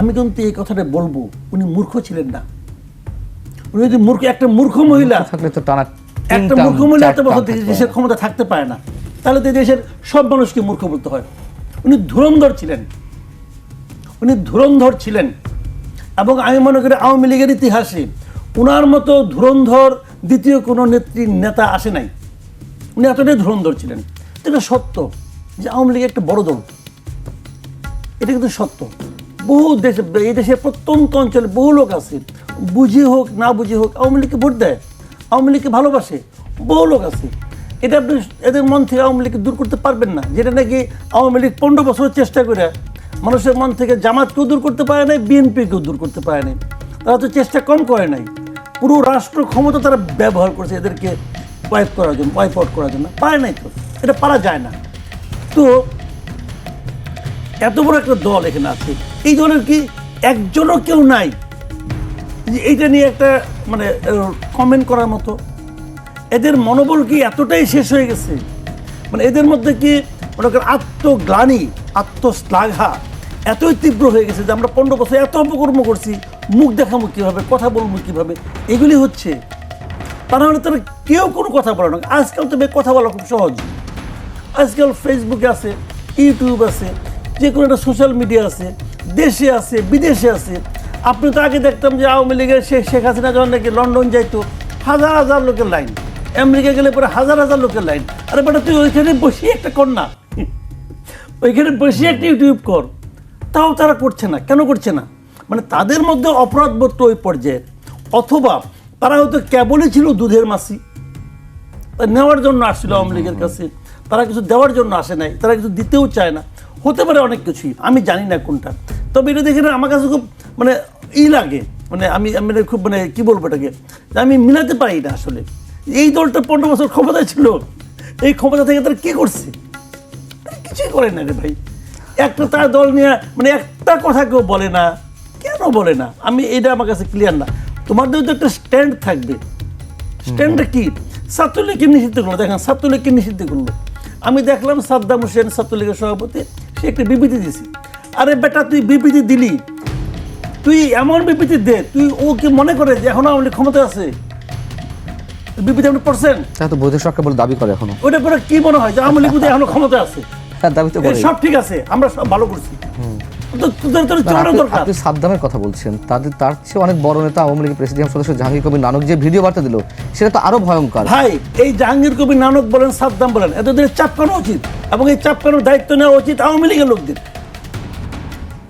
আমি কিন্তু এই কথাটা বলব উনি মূর্খ ছিলেন না। উনি যদি মূর্খ একটা মূর্খ মহিলা থাকলে তো টানা একটা মূর্খ মহিলা এত বছর দেশের ক্ষমতা থাকতে পারে না। তাহলে তো দেশের সব মানুষকে মূর্খ বলতে হয়। উনি ধুরন্ধর ছিলেন। উনি ধুরন্ধর ছিলেন। এবং আমি মনে করি আওয়ামী লীগের ইতিহাসে উনার মতো ধুরন্ধর দ্বিতীয় কোনো নেত্রী নেতা আসে নাই। উনি এতটাই ধুরন্ধর ছিলেন। এটা সত্য যে আওয়ামী লীগ একটা বড় দল। এটা কিন্তু সত্য। বহু দেশে, এই দেশের প্রত্যন্ত অঞ্চলে বহু লোক আছে। বুঝি হোক, না বুঝি হোক, আওয়ামী লীগকে ভোট দেয়, আওয়ামী লীগকে ভালোবাসে, বহু লোক আছে। এটা আপনি এদের মন থেকে আওয়ামী লীগকে দূর করতে পারবেন না। যেটা নাকি আওয়ামী লীগ পনেরো বছরের চেষ্টা করে, মানুষের মন থেকে জামাতকেও দূর করতে পারে নাই, বিএনপিকেও দূর করতে পারে নাই। তারা তো চেষ্টা কম করে নাই। পুরো রাষ্ট্র ক্ষমতা তারা ব্যবহার করেছে এদেরকে ওয়াইপ করার জন্য ওয়াইপ আউট করার জন্য। পারে নাই তো, এটা পারা যায় না। তো এত বড় একটা দল এখানে আছে। এই দলের কি একজনও কেউ নাই? যে এইটা নিয়ে একটা মানে কমেন্ট করার মতো। এদের মনোবল কি এতটাই শেষ হয়ে গেছে? মানে এদের মধ্যে কি মনে করেন আত্মগ্লানি, আত্মশ্লাঘা এতই তীব্র হয়ে গেছে যে আমরা পনেরো বছর এত অপকর্ম করছি, মুখ দেখাবো কীভাবে, কথা বলব কীভাবে? এগুলি হচ্ছে তা না হলে তারা কেউ কোনো কথা বলে না। আজকাল তো কথা বলা খুব সহজ। আজকাল ফেসবুকে আছে ইউটিউব আছে যে কোনো একটা সোশ্যাল মিডিয়া আছে, দেশে আছে, বিদেশে আছে। আপনি তো আগে দেখতাম যে আওয়ামী লীগের শেখ শেখ হাসিনা যখন নাকি লন্ডন যাইতো, হাজার হাজার লোকের লাইন আমেরিকা গেলে পরে হাজার হাজার লোকের লাইন আরে বেটা, তুই ওইখানে বসে একটা কর না। ওইখানে বসে একটা ইউটিউব কর। তাও তারা করছে না। কেন করছে না? মানে তাদের মধ্যে অপরাধবোধ তো ওই পর্যায়ে। অথবা তারা হয়তো কেবলই ছিল দুধের মাসি। নেওয়ার জন্য আসছিল আওয়ামী লীগের কাছে। তারা কিছু দেওয়ার জন্য আসে নাই। তারা কিছু দিতেও চায় না। হতে পারে অনেক কিছুই আমি জানি না কোনটা। তবে এটা দেখে না আমার কাছে খুব মানে ই লাগে। মানে আমি আমি মানে খুব মানে কি বলব এটাকে? আমি মিলাতে পারি না আসলে। এই দলটা পনেরো বছর ক্ষমতায় ছিল এই ক্ষমতা থেকে তারা কি করছে? কিছুই করে না রে ভাই। একটা তার দল নিয়ে মানে একটা কথা কেউ বলে না। কেন বলে না? আমি এটা আমার কাছে ক্লিয়ার না। তোমাদের তো একটা স্ট্যান্ড থাকবে। স্ট্যান্ডটা কি? ছাত্রলীগকে নিষিদ্ধ করল। দেখেন ছাত্রলীগকে নিষিদ্ধ করল। আমি দেখলাম সাদ্দাম হোসেন ছাত্রলীগের সভাপতি একটা বিবৃতি দিছি। আরে বেটা তুই বিবৃতি দিলি। তুই এমন বিবৃতি দে তুই ও কি মনে করে যে এখন আমাদের ক্ষমতা আছে। বিবৃতি আপনি পড়ছেন? তা তো বৈধ সরকার বলে দাবি করে এখনও। ওইটা পরে কি মনে হয় যে আওয়ামী লীগ এখনও ক্ষমতা আছে? হ্যাঁ দাবি তো সব ঠিক আছে আমরা সব ভালো করছি। আপনি সাদ্দামের কথা বলছেন। তাদের তার চেয়ে অনেক বড় নেতা আওয়ামী লীগের প্রেসিডেন্ট সদস্য জাহাঙ্গীর কবির নানক যে ভিডিও বার্তা দিল সেটা তো আরও ভয়ঙ্কর। ভাই এই জাহাঙ্গীর কবির নানক বলেন সাদ্দাম বলেন এদের চাপকানো উচিত? এবং এই চাপকানোর দায়িত্ব নেওয়া উচিত আওয়ামী লীগের লোকদের।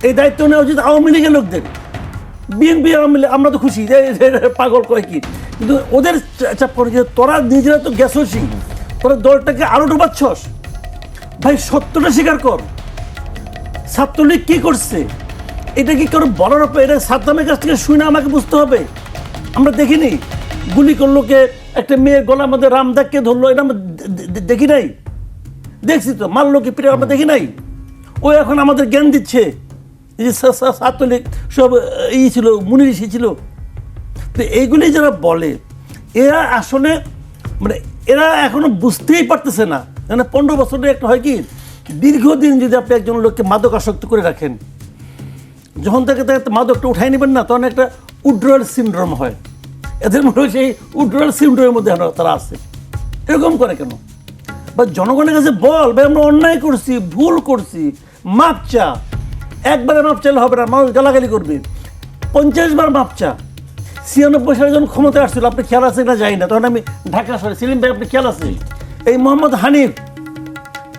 এই দায়িত্ব নেওয়া উচিত আওয়ামী লীগের লোকদের। বিএনপি আওয়ামী লীগ আমরা তো খুশি যে পাগল কয় কি? কিন্তু ওদের চা- চাপ করে যে তোরা নিজেরা তো গেছসই তোরা দলটাকে আরও ডুবাচ্ছস। ভাই সত্যটা স্বীকার কর। ছাত্রলীগ কি করছে? এটা কি কারও বলার উপর এটা সাদ্দামের কাছ থেকে শুনে আমাকে বুঝতে হবে? আমরা দেখিনি। গুলি করল কে? একটা মেয়ের গলার মধ্যে রামদাগকে ধরলো, এটা আমরা দেখি নাই। দেখছি তো, মারলো কি পিঠে আমরা দেখি নাই। ও এখন আমাদের জ্ঞান দিচ্ছে। যে ছাত্রলীগ সব ই ছিল, মুনি ঋষি ছিল। তো এইগুলি যারা বলে, এরা আসলে মানে এরা এখনও বুঝতেই পারতেছে না। মানে পনেরো বছরে একটা হয় কি দীর্ঘদিন যদি আপনি একজন লোককে মাদক আসক্ত করে রাখেন, যখন তাকে তাকে মাদকটা উঠাই নেবেন না, তখন একটা উড্রয়াল সিন্ড্রোম হয়। এদের মনে হয় সেই উড্রয়াল সিন্ড্রোমের মধ্যে তারা আছে। এরকম করে কেন? বা জনগণের কাছে বল, ভাই, আমরা অন্যায় করছি, ভুল করছি, মাপ চা। একবারে মাপ চাইলে হবে না, মানুষ গালাগালি করবে। পঞ্চাশ বার মাপ চা। ছিয়ানব্বই সালে যখন ক্ষমতায় আসছিল, আপনি খেয়াল আছে না যাই না। তখন আমি ঢাকা শহরে, সেলিম ভাই, আপনি খেয়াল আছে? এই মোহাম্মদ হানিফ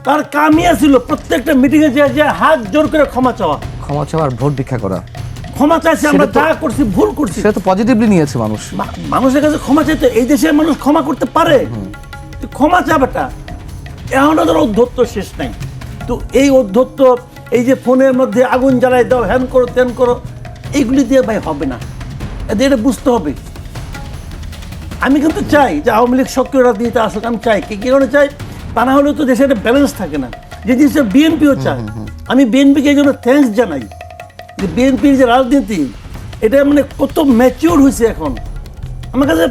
তার কামিয়া ছিল প্রত্যেকটা মিটিংয়ে যে যে হাত জোর করে ক্ষমা চাওয়া। ক্ষমা চাওয়ার ভোট ভিক্ষা করা। ক্ষমা চাইছি আমরা যা করছি ভুল করছি। সেটা তো পজিটিভলি নিয়েছে মানুষ। মানুষের কাছে ক্ষমা চাইতে এই দেশের মানুষ ক্ষমা করতে পারে? ক্ষমা চাবেটা এখন ওদের অধ্যত্ত শেষ নাই। তো এই অধ্যত্ত এই যে ফোনের মধ্যে আগুন জ্বালাই দাও হ্যান করো ত্যান করো এইগুলি দিয়ে ভাই হবে না। এদের এটা বুঝতে হবে। আমি কিন্তু চাই যে আওয়ামী লীগ সক্রিয় রাজনীতিতে আসুক আমি চাই। কি কারণে চাই? তা না হলে তো দেশে একটা ব্যালেন্স থাকে না। যে জিনিসটা বিএনপিও চায় আমি বিএনপিকে এই জন্য থ্যাঙ্কস জানাই। যে বিএনপির যে রাজনীতি এটা মানে কত ম্যাচিওর হয়েছে এখন। আমার কাছে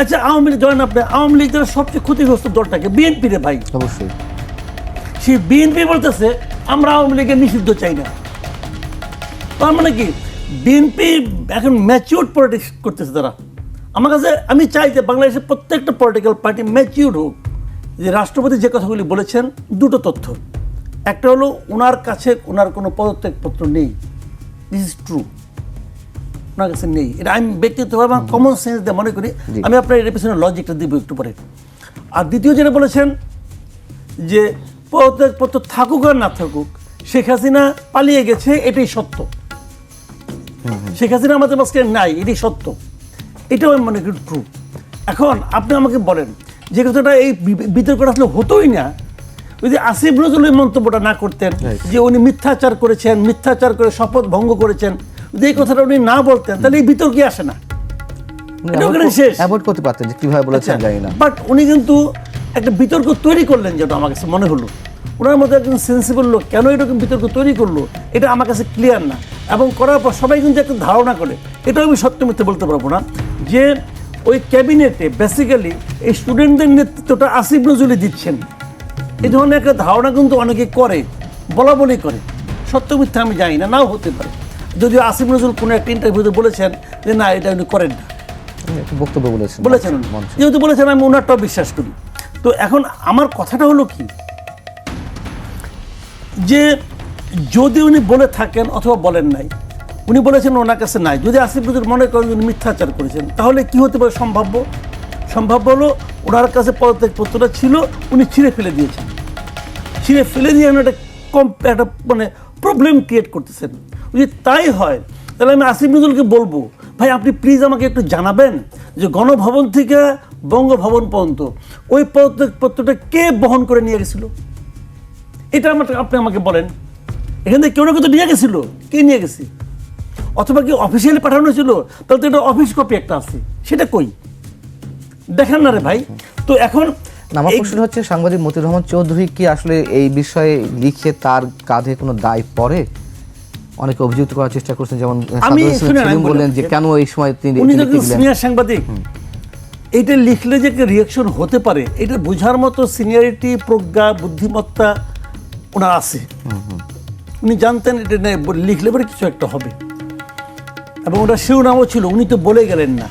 আচ্ছা আওয়ামী লীগ ধরেন আপনি আওয়ামী লীগ যারা সবচেয়ে ক্ষতিগ্রস্ত দলটাকে বিএনপি রে ভাই। অবশ্যই। সেই বিএনপি বলতেছে আমরা আওয়ামী লীগের নিষিদ্ধ চাই না। তার মানে কি? বিএনপি এখন ম্যাচিউর পলিটিক্স করতেছে তারা। আমার কাছে আমি চাই যে বাংলাদেশের প্রত্যেকটা পলিটিক্যাল পার্টি ম্যাচিউর হোক। যে রাষ্ট্রপতি যে কথাগুলি বলেছেন দুটো তথ্য। একটা হলো ওনার কাছে ওনার কোনো পদত্যাগপত্র নেই। দিস ইজ ট্রু ওনার কাছে নেই। এটা আমি ব্যক্তিগতভাবে আমার কমন সেন্স দিয়ে মনে করি। আমি আপনার এর পিছনে লজিকটা দিব একটু পরে। আর দ্বিতীয় যেটা বলেছেন যে পদত্যাগপত্র থাকুক আর না থাকুক শেখ হাসিনা পালিয়ে গেছে এটাই সত্য। শেখ হাসিনা আমাদের মাঝখানে নাই এটাই সত্য। এটাও আমি মনে করি ট্রু এখন আপনি আমাকে বলেন যে কথাটা এই বিতর্কটা আসলে হতোই না। যদি আসিফ নজরুল এই মন্তব্যটা না করতেন যে উনি মিথ্যাচার করেছেন মিথ্যাচার করে শপথ ভঙ্গ করেছেন যদি এই কথাটা উনি না বলতেন তাহলে এই বিতর্কই আসে না। এটা ওখানে শেষ। অ্যাভয়েড করতে পারতেন যে কীভাবে বলেছেন জানি না। বাট উনি কিন্তু একটা বিতর্ক তৈরি করলেন যেটা আমার কাছে মনে হলো। ওনার মধ্যে একজন সেন্সিবল লোক কেন এরকম বিতর্ক তৈরি করল এটা আমার কাছে ক্লিয়ার না। এবং করার পর সবাই কিন্তু একটা ধারণা করে এটাও আমি সত্য মিথ্যে বলতে পারব না যে ওই ক্যাবিনেটে বেসিক্যালি এই স্টুডেন্টদের নেতৃত্বটা আসিফ নজরুলি দিচ্ছেন। এই ধরনের একটা ধারণা কিন্তু অনেকে করে বলা বলি করে। সত্য মিথ্যা আমি জানি না নাও হতে পারে। যদিও আসিফ নজরুল কোনো একটা ইন্টারভিউতে বলেছেন যে না এটা উনি করেন না। বক্তব্য বলেছেন। বলেছেন যেহেতু বলেছেন আমি ওনারটাও বিশ্বাস করি। তো এখন আমার কথাটা হলো কি? যে যদি উনি বলে থাকেন অথবা বলেন নাই উনি বলেছেন ওনার কাছে নাই। যদি আসিফ নজরুল মনে করেন উনি মিথ্যাচার করেছেন, তাহলে কি হতে পারে সম্ভাব্য? সম্ভাব্য হলো ওনার কাছে পদত্যাগপত্রটা ছিল, উনি ছিঁড়ে ফেলে দিয়েছেন। ছিঁড়ে ফেলে দিয়ে একটা কম একটা মানে প্রবলেম ক্রিয়েট করতেছেন। যদি তাই হয়, তাহলে আমি আসিফ নজরুলকে বলব, ভাই, আপনি প্লিজ আমাকে একটু জানাবেন যে গণভবন থেকে বঙ্গভবন পর্যন্ত ওই পত্রটা কে বহন করে নিয়ে গেছিল? এটা আমার আপনি আমাকে বলেন। এখান থেকে কেউ না কেউ তো নিয়ে গেছিল। কে নিয়ে গেছে? অথবা কি অফিসিয়ালি পাঠানো ছিল তাহলে তো এটা অফিস কপি একটা আছে। সেটা কই? দেখেন না রে ভাই। তো এখন আমার প্রশ্ন হচ্ছে সাংবাদিক মতিউর রহমান চৌধুরী কি আসলে এই বিষয়ে লিখে তার কাঁধে কোনো দায় পড়ে? অনেকে অভিযুক্ত করার চেষ্টা করছেন যেমন আমি বললেন যে কেন এই সময় তিনি উনি? সিনিয়র সাংবাদিক এইটা লিখলে যে রিয়াকশন হতে পারে এটা বোঝার মতো সিনিয়রিটি প্রজ্ঞা বুদ্ধিমত্তা ওনার আছে। উনি জানতেন এটা লিখলে পরে কিছু একটা হবে। এবং ওটা শিরোনামও ছিল উনি তো বলে গেলেন না।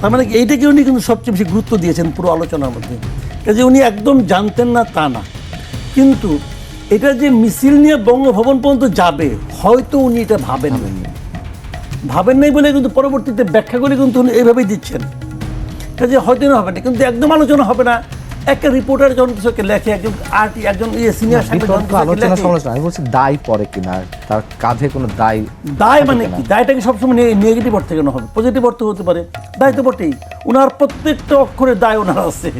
তার মানে এইটাকে উনি কিন্তু সবচেয়ে বেশি গুরুত্ব দিয়েছেন পুরো আলোচনার মধ্যে। কাজে উনি একদম জানতেন না তা না। কিন্তু এটা যে মিছিল নিয়ে বঙ্গভবন পর্যন্ত যাবে হয়তো উনি এটা ভাবেন না ভাবেন নাই বলে কিন্তু পরবর্তীতে ব্যাখ্যা করে কিন্তু উনি এইভাবেই দিচ্ছেন। কাজে হয়তো না হবে না কিন্তু একদম আলোচনা হবে না। একটা রিপোর্টার যখন কিছু একটা লেখে একজন আর্টি একজন ইয়ে সিনিয়র বিতর্ক আলোচনা সমালোচনা আমি বলছি দায় পড়ে কিনা তার কাঁধে কোনো দায় দায় মানে কি? দায়টা কি সবসময় নেগেটিভ অর্থে কেন হবে? পজিটিভ অর্থে হতে পারে। দায় তো বটেই। ওনার প্রত্যেকটা অক্ষরে দায় ওনার আছে।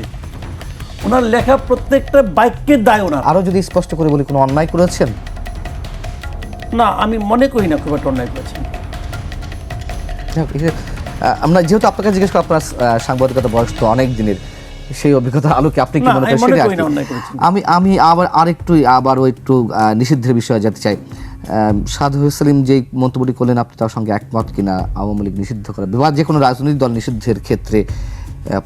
ওনার লেখা প্রত্যেকটা বাক্যের দায় ওনার। আরও যদি স্পষ্ট করে বলি কোনো অন্যায় করেছেন? না আমি মনে করি না খুব একটা অন্যায় করেছেন। আমরা যেহেতু আপনাকে জিজ্ঞেস করি আপনার সাংবাদিকতা বয়স তো অনেক দিনের। সেই অভিজ্ঞতা আলোকে আপনি কি মনে করেন। আমি আমি আবার আরেকটু আবারও একটু নিষিদ্ধের বিষয়ে যেতে চাই। সাধু সেলিম যে মন্তব্যটি করলেন আপনি তার সঙ্গে একমত কিনা? আওয়ামী লীগ নিষিদ্ধ করা বা যে কোনো রাজনৈতিক দল নিষিদ্ধের ক্ষেত্রে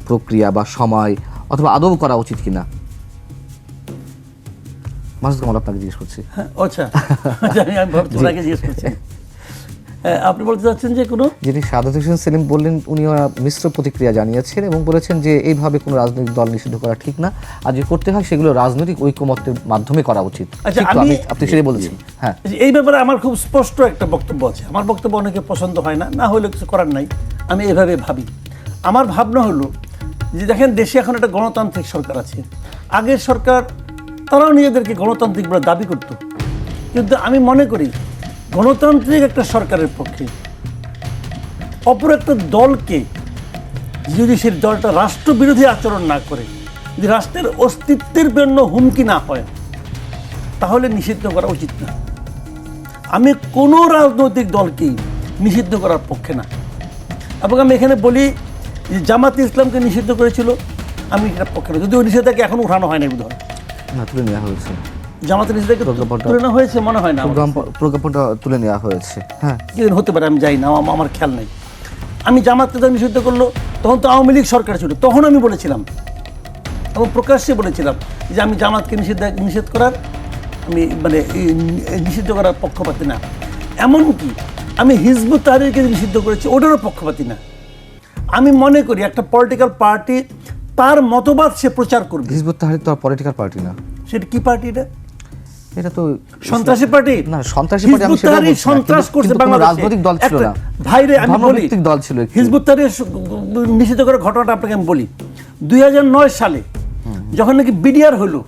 প্রক্রিয়া বা সময় অথবা আদৌ করা উচিত কিনা? মাসুদ কামাল আপনাকে জিজ্ঞেস করছি। হ্যাঁ, আচ্ছা। আমি ভাবছি জিজ্ঞেস করছি। আপনি বলতে চাচ্ছেন যে কোনো? যিনি সাদাত হোসেন সেলিম বললেন উনি মিশ্র প্রতিক্রিয়া জানিয়েছেন এবং বলেছেন যে এইভাবে কোনো রাজনৈতিক দল নিষিদ্ধ করা ঠিক না। আর যে করতে হয় সেগুলো রাজনৈতিক ঐকমত্যের মাধ্যমে করা উচিত। আচ্ছা, আমি- আপনি সেটাই বলেছেন। হ্যাঁ। এই ব্যাপারে আমার খুব স্পষ্ট একটা বক্তব্য আছে। আমার বক্তব্য অনেকে পছন্দ হয় না না হলে কিছু করার নাই। আমি এভাবে ভাবি। আমার ভাবনা হলো যে দেখেন দেশে এখন একটা গণতান্ত্রিক সরকার আছে। আগের সরকার তারাও নিজেদেরকে গণতান্ত্রিক বলে দাবি করত। কিন্তু আমি মনে করি গণতান্ত্রিক একটা সরকারের পক্ষে। অপর একটা দলকে যদি সেই দলটা রাষ্ট্রবিরোধী আচরণ না করে, যদি রাষ্ট্রের অস্তিত্বের জন্য হুমকি না হয়, তাহলে নিষিদ্ধ করা উচিত না। আমি কোনো রাজনৈতিক দলকেই নিষিদ্ধ করার পক্ষে না। এবং আমি এখানে বলি যে জামাত ইসলামকে নিষিদ্ধ করেছিল, আমি এটার পক্ষে না। যদিও নিষেধাজ্ঞা এখন উঠানো হয় না বোধ হয় জামাতের প্রজ্ঞাপনটা- তুলে নেওয়া হয়েছে মনে হয় না। প্রজ্ঞাপনটা তুলে নেওয়া হয়েছে হ্যাঁ। কিছুদিন হতে পারে আমি যাই না আমার খেয়াল নেই। আমি জামাতকে যখন নিষিদ্ধ করল তখন তো আওয়ামী লীগ সরকার ছিল তখন আমি বলেছিলাম এবং প্রকাশ্যে বলেছিলাম যে আমি জামাতকে নিষেধ নিষেধ করার আমি মানে নিষিদ্ধ করার পক্ষপাতি না। এমনকি আমি হিজবুত তাহরিরকে নিষিদ্ধ করেছি ওটারও পক্ষপাতি না। আমি মনে করি একটা পলিটিক্যাল পার্টি তার মতবাদ সে প্রচার করবে। হিজবুত তাহরির তো পলিটিক্যাল পার্টি না। সেটা কি পার্টি এটা? এটা তো সন্ত্রাসী পার্টি না, সন্ত্রাসী party আমি বলছি সন্ত্রাস করছে বাংলাদেশে। রাজনৈতিক দল ছিল না। ভাইরে আমি বলি দল ছিল হিজবুত তাহরীর নিষিদ্ধ করে ঘটনাটা আপনাকে আমি বলি সালে যখন নাকি বিডিআর হলো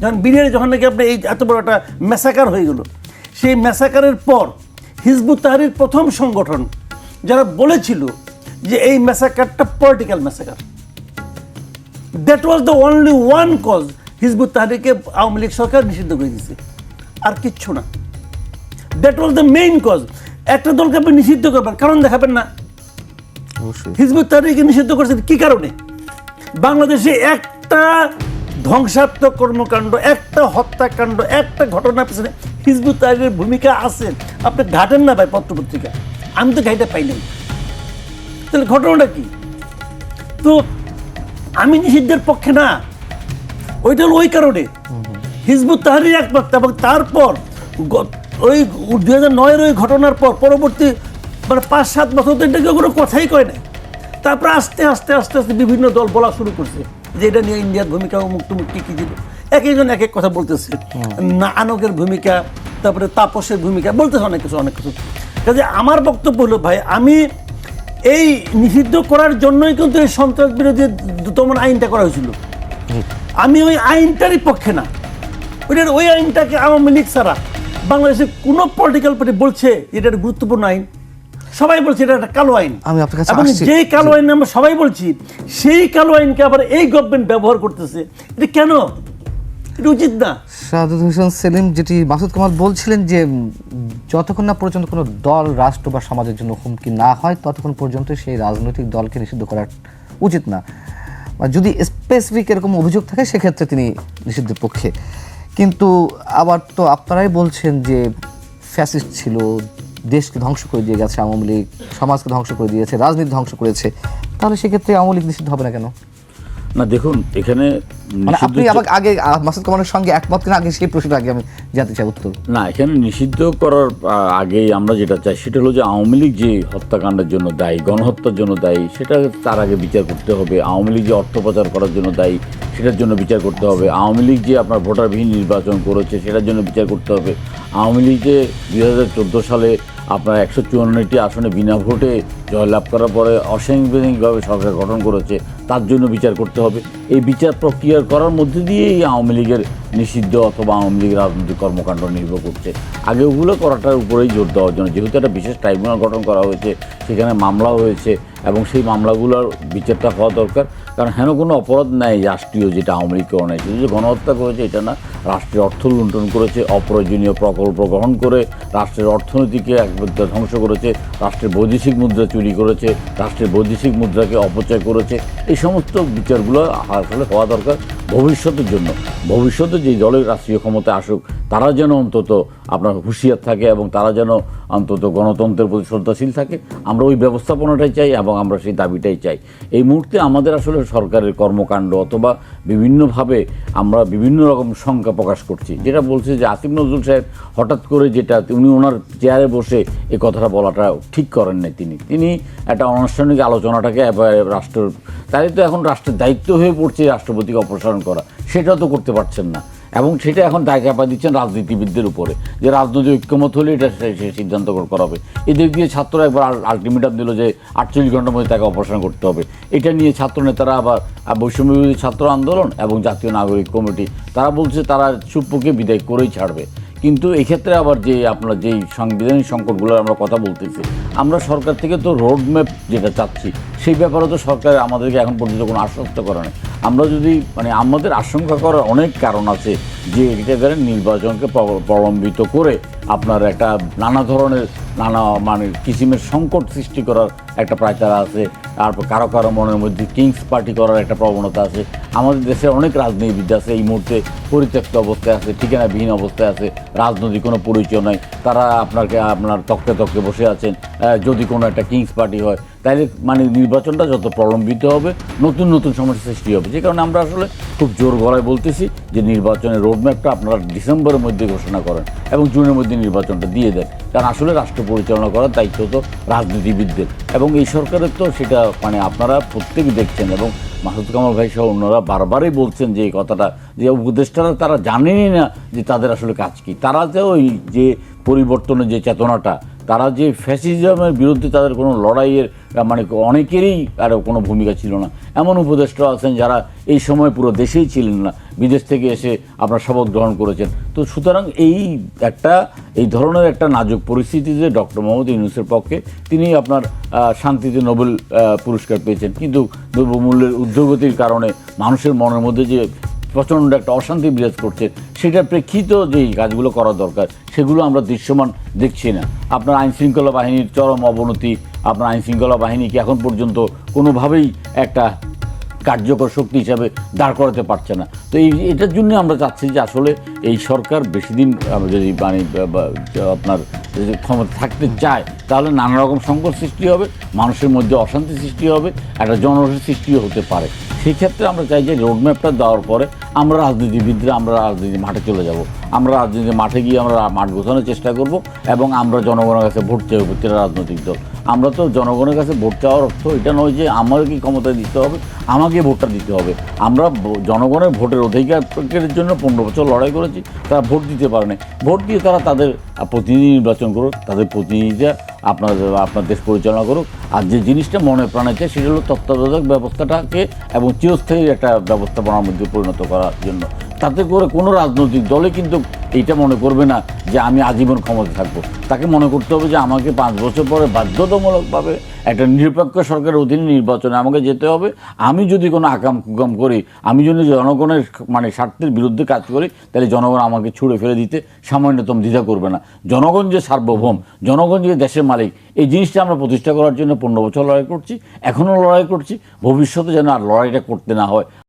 যখন বিডিআর যখন নাকি আপনি এই এত বড় একটা ম্যাসাকার হয়ে গেল সেই ম্যাসাকারের পর হিজবুত তাহরীর প্রথম সংগঠন যারা বলেছিল যে এই ম্যাসাকারটা political massacre that was the only one cause Hizb ut তাহরিকে Awami League সরকার নিষিদ্ধ করে দিয়েছে আর কিচ্ছু না। That was the main cause একটা দলকে আপনি নিষিদ্ধ করবেন কারণ দেখাবেন না। হিজবুত তাহরিকে নিষিদ্ধ করেছেন কি কারণে? বাংলাদেশে একটা ধ্বংসাত্মক কর্মকাণ্ড একটা হত্যাকাণ্ড একটা ঘটনার পিছনে হিজবুত তাহরির ভূমিকা আছে। আপনি ঘাটেন না ভাই পত্রপত্রিকা। আমি তো ঘাইটা পাই নাই। তাহলে ঘটনাটা কি? তো আমি নিষিদ্ধের পক্ষে না। ওইটা হলো ওই কারণে। হিজবুত তাহারির একমাত্র এবং তারপর ওই দুই হাজার নয়ের ওই ঘটনার পর পরবর্তী মানে পাঁচ সাত বছর তো এটা কেউ কোনো কথাই কয় না তারপর আস্তে আস্তে আস্তে আস্তে বিভিন্ন দল বলা শুরু করছে যে এটা নিয়ে ইন্ডিয়ার ভূমিকা ও মুক্ত মুক্তি কি দিল এক একজন এক এক কথা বলতেছে। না আনকের ভূমিকা তারপরে তাপসের ভূমিকা বলতেছে অনেক কিছু অনেক কিছু। কাজে আমার বক্তব্য হলো ভাই আমি এই নিষিদ্ধ করার জন্যই কিন্তু এই সন্ত্রাস বিরোধী দমন আইনটা করা হয়েছিল। আমি ওই আইনটারই পক্ষে না। ওইটার ওই আইনটাকে আওয়ামী লীগ ছাড়া বাংলাদেশের কোনো পলিটিক্যাল পার্টি বলছে এটা একটা গুরুত্বপূর্ণ আইন। সবাই বলছে এটা একটা কালো আইন। আমি আপনার কাছে এবং। যেই কালো আইন আমরা সবাই বলছি সেই কালো আইনকে আবার এই গভর্নমেন্ট ব্যবহার করতেছে। এটা কেন? এটা উচিত না। হোসেন সেলিম যেটি মাসুদ কামাল বলছিলেন যে যতক্ষণ না পর্যন্ত কোনো দল রাষ্ট্র বা সমাজের জন্য হুমকি না হয় ততক্ষণ পর্যন্ত সেই রাজনৈতিক দলকে নিষিদ্ধ করা উচিত না। যদি স্পেসিফিক এরকম অভিযোগ থাকে, সেক্ষেত্রে তিনি নিষিদ্ধের পক্ষে। কিন্তু আবার তো আপনারাই বলছেন যে ফ্যাসিস্ট ছিল, দেশকে ধ্বংস করে দিয়ে গেছে আওয়ামী লীগ, সমাজকে ধ্বংস করে দিয়েছে, রাজনীতি ধ্বংস করেছে। তাহলে সেক্ষেত্রে আওয়ামী লীগ নিষিদ্ধ হবে না কেন? না, দেখুন, এখানে মানে আপনি আমাকে আগে মাসুদ কামালের সঙ্গে একমত কিনা আগে সেই প্রশ্নটা আগে আমি জানতে চাই উত্তর। না এখানে নিষিদ্ধ করার আগেই আমরা যেটা চাই সেটা হলো যে আওয়ামী লীগ যে হত্যাকাণ্ডের জন্য দায়ী গণহত্যার জন্য দায়ী সেটা তার আগে বিচার করতে হবে। আওয়ামী লীগ যে অর্থ পাচার করার জন্য দায়ী সেটার জন্য বিচার করতে হবে। আওয়ামী লীগ যে আপনার ভোটারবিহীন নির্বাচন করেছে সেটার জন্য বিচার করতে হবে। আওয়ামী লীগ যে দুই হাজার চোদ্দ সালে আপনার একশো চুয়ান্নটি আসনে বিনা ভোটে জয়লাভ করার পরে অসাংবিধানিকভাবে সরকার গঠন করেছে তার জন্য বিচার করতে হবে। এই বিচার প্রক্রিয়া করার মধ্যে দিয়েই আওয়ামী লীগের নিষিদ্ধ অথবা আওয়ামী লীগের রাজনৈতিক কর্মকাণ্ড নির্ভর করছে। আগে ওগুলো করাটার উপরেই জোর দেওয়ার জন্য, যেহেতু একটা বিশেষ ট্রাইব্যুনাল গঠন করা হয়েছে, সেখানে মামলা হয়েছে এবং সেই মামলাগুলোর বিচারটা হওয়া দরকার। কারণ হেন কোনো অপরাধ নেই রাষ্ট্রীয় যেটা আওয়ামী লীগ করে যে গণহত্যা করেছে এটা না, রাষ্ট্রের অর্থ লুণ্ঠন করেছে, অপ্রয়োজনীয় প্রকল্প গ্রহণ করে রাষ্ট্রের অর্থনীতিকে একবারে ধ্বংস করেছে, রাষ্ট্রের বৈদেশিক মুদ্রা চুরি করেছে, রাষ্ট্রের বৈদেশিক মুদ্রাকে অপচয় করেছে। এই সমস্ত বিচারগুলো আসলে হওয়া দরকার। ভবিষ্যতের জন্য। ভবিষ্যতে যে দলের রাষ্ট্রীয় ক্ষমতা আসুক, তারা যেন অন্তত আপনার হুঁশিয়ার থাকে এবং তারা যেন অন্তত গণতন্ত্রের প্রতি শ্রদ্ধাশীল থাকে। আমরা ওই ব্যবস্থাপনাটাই চাই এবং আমরা সেই দাবিটাই চাই। এই মুহূর্তে আমাদের আসলে সরকারের কর্মকাণ্ড অথবা বিভিন্নভাবে আমরা বিভিন্ন রকম শঙ্কা প্রকাশ করছি। যেটা বলছে যে আসিফ নজরুল সাহেব হঠাৎ করে যেটা উনি ওনার চেয়ারে বসে এই কথাটা বলাটা ঠিক করেন নাই তিনি। তিনি একটা আনুষ্ঠানিক আলোচনাটাকে রাষ্ট্র তাই তো এখন রাষ্ট্রের দায়িত্ব হয়ে পড়ছে রাষ্ট্রপতিকে অপসারণ করা সেটাও তো করতে পারছেন না। এবং সেটা এখন দায় চাপা দিচ্ছেন রাজনীতিবিদদের উপরে, যে রাজনৈতিক ঐক্যমত হলে এটা সে- সিদ্ধান্ত করা হবে এদিক দিয়ে ছাত্ররা একবার আলটিমেটাম দিল যে আটচল্লিশ ঘণ্টার মধ্যে তাকে অপারেশন করতে হবে। এটা নিয়ে ছাত্র নেতারা আবার বৈষম্যবিরোধী বৈষম্য ছাত্র আন্দোলন এবং জাতীয় নাগরিক কমিটি, তারা বলছে তারা সুপ্পকে বিদায় করেই ছাড়বে। কিন্তু এক্ষেত্রে আবার যে আপনার যেই সাংবিধানিক সংকটগুলোর আমরা কথা বলতেছি, আমরা সরকার থেকে তো রোড ম্যাপ যেটা চাচ্ছি, সেই ব্যাপারে তো সরকার আমাদেরকে এখন পর্যন্ত কোনো আশ্বস্ত করে না আমরা যদি মানে আমাদের আশঙ্কা করার অনেক কারণ আছে যে এটা করে নির্বাচনকে প্র- প্রলম্বিত করে আপনার একটা নানা ধরনের নানা মানে কিসিমের সংকট সৃষ্টি করার একটা প্রায়তারা আছে। তারপর কারও কারও মনের মধ্যে কিংস পার্টি করার একটা প্রবণতা আছে। আমাদের দেশে অনেক রাজনীতিবিদ আছে, এই মুহূর্তে পরিত্যক্ত অবস্থায় আছে, ঠিকানাবিহীন অবস্থায় আছে, রাজনৈতিক কোনো পরিচয় নাই। তারা আপনাকে, আপনার তক্কে তক্কে বসে আছেন। যদি কোনো একটা কিংস পার্টি হয় তাহলে মানে নির্বাচনটা যত প্রলম্বিত হবে, নতুন নতুন সমস্যা সৃষ্টি হবে। যে কারণে আমরা আসলে খুব জোর গলায় বলতেছি যে নির্বাচনের রোডম্যাপটা আপনারা ডিসেম্বরের মধ্যে ঘোষণা করেন এবং জুনের মধ্যে নির্বাচনটা দিয়ে দেন। কারণ আসলে রাষ্ট্র পরিচালনা করার দায়িত্ব তো রাজনীতিবিদদের। এবং এই সরকারের তো সেটা মানে আপনারা প্রত্যেকে দেখছেন এবং মাসুদ কামাল ভাই সহ অন্যরা বারবারই বলছেন যে এই কথাটা যে উপদেষ্টারা তারা জানেনই না যে তাদের আসলে কাজ কি। তারা যে ওই যে পরিবর্তনের যে চেতনাটা, তারা যে ফ্যাসিজমের বিরুদ্ধে তাদের কোনো লড়াইয়ের মানে অনেকেরই আর কোনো ভূমিকা ছিল না। এমন উপদেষ্টা আছেন যারা এই সময় পুরো দেশেই ছিলেন না, বিদেশ থেকে এসে আপনার শপথ গ্রহণ করেছেন। তো সুতরাং এই একটা, এই ধরনের একটা নাজুক পরিস্থিতিতে ডক্টর মোহাম্মদ ইউনুসের পক্ষে, তিনি আপনার শান্তিতে নোবেল পুরস্কার পেয়েছেন। কিন্তু দ্রব্যমূল্যের ঊর্ধ্বগতির কারণে মানুষের মনের মধ্যে যে প্রচণ্ড একটা অশান্তি বিরাজ করছে। সেটার প্রেক্ষিত যেই কাজগুলো করা দরকার, সেগুলো আমরা দৃশ্যমান দেখছি না। আপনার আইনশৃঙ্খলা বাহিনীর চরম অবনতি, আপনার আইনশৃঙ্খলা বাহিনীকে এখন পর্যন্ত কোনোভাবেই একটা কার্যকর শক্তি হিসাবে দাঁড় করাতে পারছে না। তো এই, এটার জন্য আমরা চাচ্ছি যে আসলে এই সরকার বেশি দিন যদি মানে আপনার ক্ষমতা থাকতে চায়, তাহলে নানা রকম সংকট সৃষ্টি হবে, মানুষের মধ্যে অশান্তি সৃষ্টি হবে, একটা জনরসের সৃষ্টিও হতে পারে। সেই ক্ষেত্রে আমরা চাই যে রোডম্যাপটা দেওয়ার পরে আমরা রাজনীতিবিদরা, আমরা রাজনীতি মাঠে চলে যাব। আমরা রাজনীতি মাঠে গিয়ে আমরা মাঠ গোছানোর চেষ্টা করব এবং আমরা জনগণের কাছে ভোট চাইব প্রতিটা রাজনৈতিক দল। আমরা তো জনগণের কাছে ভোট চাওয়ার অর্থ এটা নয় যে আমাকে ক্ষমতায় দিতে হবে, আমাকে ভোটটা দিতে হবে। আমরা জনগণের ভোটের অধিকারের জন্য পনেরো বছর লড়াই করেছি, তারা ভোট দিতে পারে না ভোট দিয়ে তারা তাদের প্রতিনিধি নির্বাচন করুক, তাদের প্রতিনিধিরা আপনার আপনার দেশ পরিচালনা করুক। আর যে জিনিসটা মনে প্রাণে চায়, সেটা হলো তত্ত্বাবধায়ক ব্যবস্থাটাকে এবং চিরস্থায়ী একটা ব্যবস্থাপনার মধ্যে পরিণত করার জন্য। তাতে করে কোনো রাজনৈতিক দলে কিন্তু এইটা মনে করবে না যে আমি আজীবন ক্ষমতা থাকব। তাকে মনে করতে হবে যে আমাকে পাঁচ বছর পরে বাধ্যতামূলকভাবে একটা নিরপেক্ষ সরকারের অধীনে নির্বাচনে আমাকে যেতে হবে। আমি যদি কোনো আকাম কুকাম করি, আমি যদি জনগণের মানে স্বার্থের বিরুদ্ধে কাজ করি, তাহলে জনগণ আমাকে ছুড়ে ফেলে দিতে সামান্যতম দ্বিধা করবে না। জনগণ যে সার্বভৌম, জনগণ যে দেশের মালিক, এই জিনিসটা আমরা প্রতিষ্ঠা করার জন্য পনেরো বছর লড়াই করছি, এখনও লড়াই করছি। ভবিষ্যতে যেন আর লড়াইটা করতে না হয়।